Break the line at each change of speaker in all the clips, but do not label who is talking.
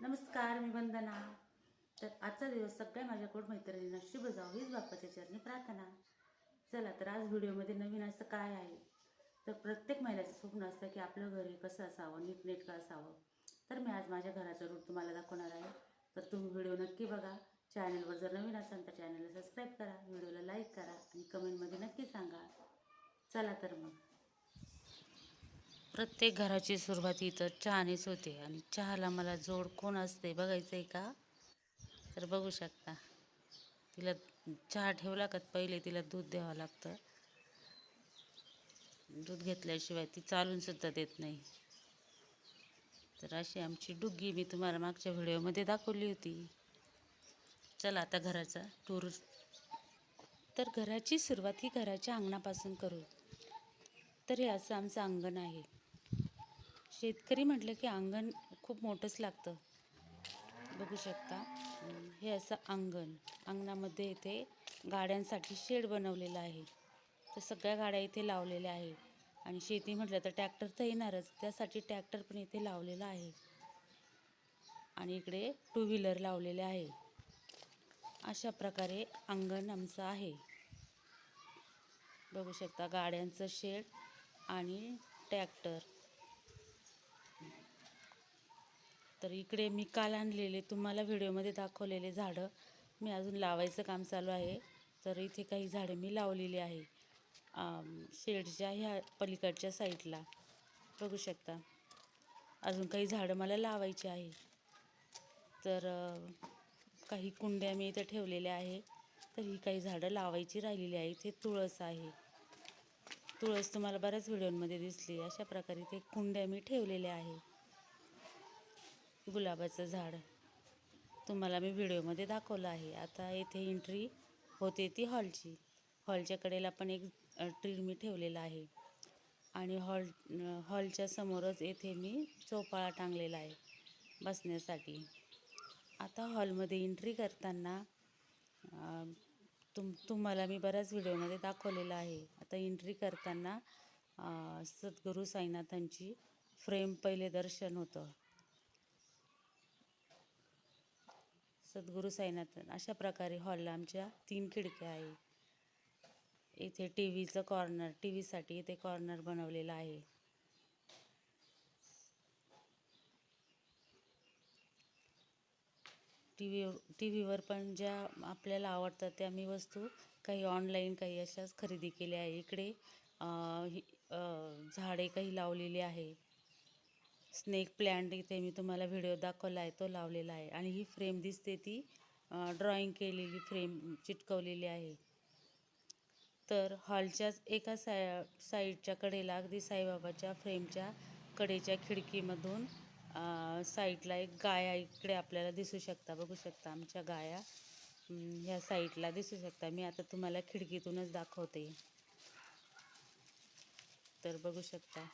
नमस्कार मी वंदना. तर आजचा दिवस सगळ्या माझ्याकडून मैत्रिणींना शुभ जावं हीच बाप्पाच्या चरणी प्रार्थना. चला तर आज व्हिडिओमध्ये नवीन असं काय आहे? तर प्रत्येक महिलाचं स्वप्न असतं की आपलं घर हे कसं असावं नीटनेटकं असावं. तर मी आज माझ्या घराचं रूट तुम्हाला दाखवणार आहे. तर तुम्ही व्हिडिओ नक्की बघा. चॅनलवर जर नवीन असाल तर चॅनलला सबस्क्राईब करा. व्हिडिओला लाईक करा आणि कमेंटमध्ये नक्की सांगा. चला तर मग. प्रत्येक घराची सुरुवात इथं चहानेच होते आणि चहाला मला जोड कोण असते बघायचं आहे का? तर बघू शकता. तिला चहा ठेवला का? पहिले तिला दूध द्यावं लागतं. दूध घेतल्याशिवाय ती चालून सुद्धा देत नाही. तर अशी आमची डुग्गी मी तुम्हाला मागच्या व्हिडिओमध्ये दाखवली होती. चला आता घराचा टूर तर घराची सुरुवात ही घराच्या अंगणापासून करू. तर हे असं आमचं अंगण आहे. शेतकरी म्हटलं की अंगण खूप मोठंच लागतं. बघू शकता. हे असं अंगण. अंगणामध्ये इथे गाड्यांसाठी शेड बनवलेलं आहे. तर सगळ्या गाड्या इथे लावलेल्या आहे. आणि शेती म्हटलं तर ट्रॅक्टर तर येणारच. त्यासाठी ट्रॅक्टर पण इथे लावलेला आहे. आणि इकडे टू व्हीलर लावलेले आहे. अशा प्रकारे अंगण आमचं आहे. बघू शकता गाड्यांचं शेड आणि ट्रॅक्टर. तर इकडे मी काल आणलेले तुम्हाला व्हिडिओमध्ये दाखवलेले झाडं. मी अजून लावायचं काम चालू आहे. तर इथे काही झाडं मी लावलेली आहे. शेडच्या ह्या पलीकडच्या साईडला. बघू शकता. अजून काही झाडं मला लावायची आहे. तर काही कुंड्या मी इथे ठेवलेल्या आहे. तर ही काही झाडं लावायची राहिलेली आहे. इथे तुळस आहे. तुळस तुम्हाला बऱ्याच व्हिडिओमध्ये दिसली. अशा प्रकारे इथे कुंड्या मी ठेवलेल्या आहे. गुलाबाचं झाड. तुम्हाला मी व्हिडिओमध्ये दाखवलं आहे. आता येथे एंट्री होते ती हॉलची. हॉलच्या कडेला पण एक ट्री मी ठेवलेला आहे. आणि हॉल हॉलच्या समोरच येथे मी चोपाळा टांगलेला आहे बसण्यासाठी. आता हॉलमध्ये एंट्री करताना तुम तुम्हाला मी बऱ्याच व्हिडिओमध्ये दाखवलेलं आहे. आता एंट्री करताना सद्गुरू साईनाथांची फ्रेम पहिले दर्शन होतं. सद्गुरू साईनाथन अशा प्रकारे हॉलला आमच्या तीन खिडक्या आहे. इथे टी व्हीचं कॉर्नर टी व्हीसाठी इथे कॉर्नर बनवलेलं आहे. टी व्ही टी व्हीवर पण ज्या आपल्याला आवडतात त्या मी वस्तू काही ऑनलाईन काही अशाच खरेदी केल्या आहे. इकडे झाडे काही लावलेली आहे. स्नेक प्लॅन्ट इथे मी तुम्हाला व्हिडिओ दाखवला आहे तो लावलेला आहे. आणि ही फ्रेम दिसते ती ड्रॉइंग केलेली फ्रेम चिटकवलेली आहे. तर हॉलच्याच एका साय साईडच्या कडेला अगदी साईबाबाच्या फ्रेमच्या कडेच्या खिडकीमधून साईटला साईडला एक गाया इकडे आपल्याला दिसू शकता. बघू शकता आमच्या गाया ह्या साईडला दिसू शकता. मी आता तुम्हाला खिडकीतूनच दाखवते. तर बघू शकता.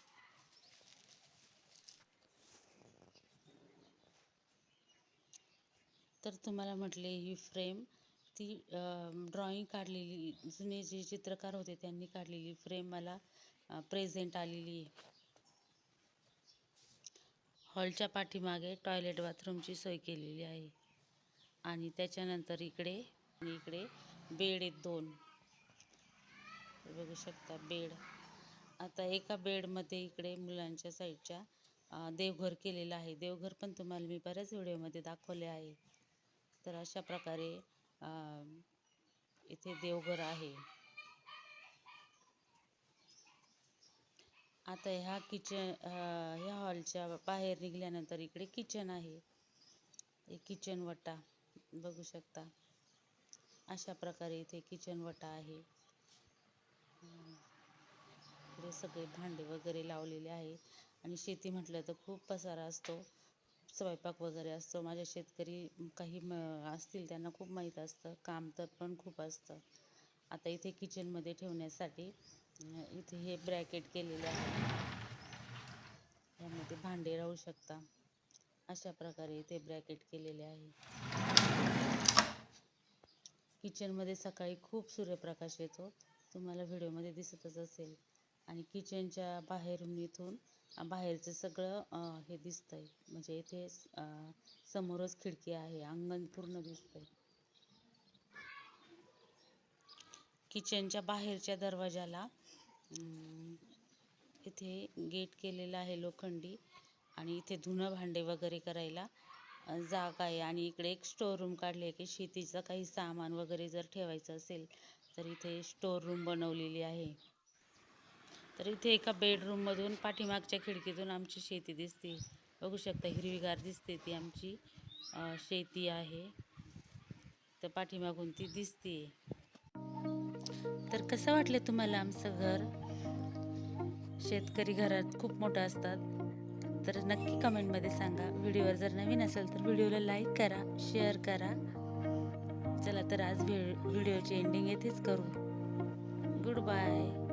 तर तुम्हाला म्हटले ही फ्रेम. ती ड्रॉईंग काढलेली जुने जे चित्रकार होते त्यांनी काढलेली फ्रेम मला प्रेझेंट आलेली. आहे हॉलच्या पाठीमागे टॉयलेट बाथरूमची सोय केलेली आहे. आणि त्याच्यानंतर इकडे आणि इकडे बेड आहेत दोन. बघू शकता बेड. आता एका बेडमध्ये इकडे मुलांच्या साईडच्या देवघर केलेलं आहे. देवघर पण तुम्हाला मी बऱ्याच व्हिडिओमध्ये दाखवले आहे. तर अशा प्रकारे इथे देवघर आहे. आता ह्या किचन ह्या हॉलच्या बाहेर निघाल्यानंतर इकडे किचन आहे. एक किचन वटा बघू शकता. अशा प्रकारे इथे किचन वटा आहे. इकडे सगळे भांडे वगैरे लावलेले आहे आणि शेती म्हटलं तर खूप पसारा असतो. स्वयंपाक वगैरे असतो. माझ्या शेतकरी काही म असतील त्यांना खूप माहीत असतं. काम तर पण खूप असतं. आता इथे किचनमध्ये ठेवण्यासाठी इथे हे ब्रॅकेट केलेले आहे. यामध्ये भांडे राहू शकता. अशा प्रकारे इथे ब्रॅकेट केलेले आहे. किचनमध्ये सकाळी खूप सूर्यप्रकाश येतो. तुम्हाला व्हिडिओमध्ये दिसतच असेल. आणि किचनच्या बाहेरून इथून बाहेरचं सगळं हे दिसतंय. म्हणजे इथे समोरच खिडकी आहे अंगण पूर्ण दिसतंय. किचनच्या बाहेरच्या दरवाजाला इथे गेट केलेलं आहे लोखंडी आणि इथे धुणं भांडे वगैरे करायला जागा आहे. आणि इकडे एक स्टोर रूम काढले की शेतीचं काही सामान वगैरे जर ठेवायचं असेल तर इथे स्टोर रूम बनवलेली आहे. तर इथे एका बेडरूममधून पाठीमागच्या खिडकीतून आमची शेती दिसते. बघू शकता हिरवीगार दिसते ती आमची. शेती आहे. तर पाठीमागून ती दिसते. तर कसं वाटलं तुम्हाला आमचं घर? शेतकरी घरात खूप मोठं असतात. तर नक्की कमेंटमध्ये सांगा. व्हिडिओवर जर नवीन असेल तर व्हिडिओला लाईक करा शेअर करा. चला तर आज व्हिडिओची एंडिंग येथेच करू. Good bye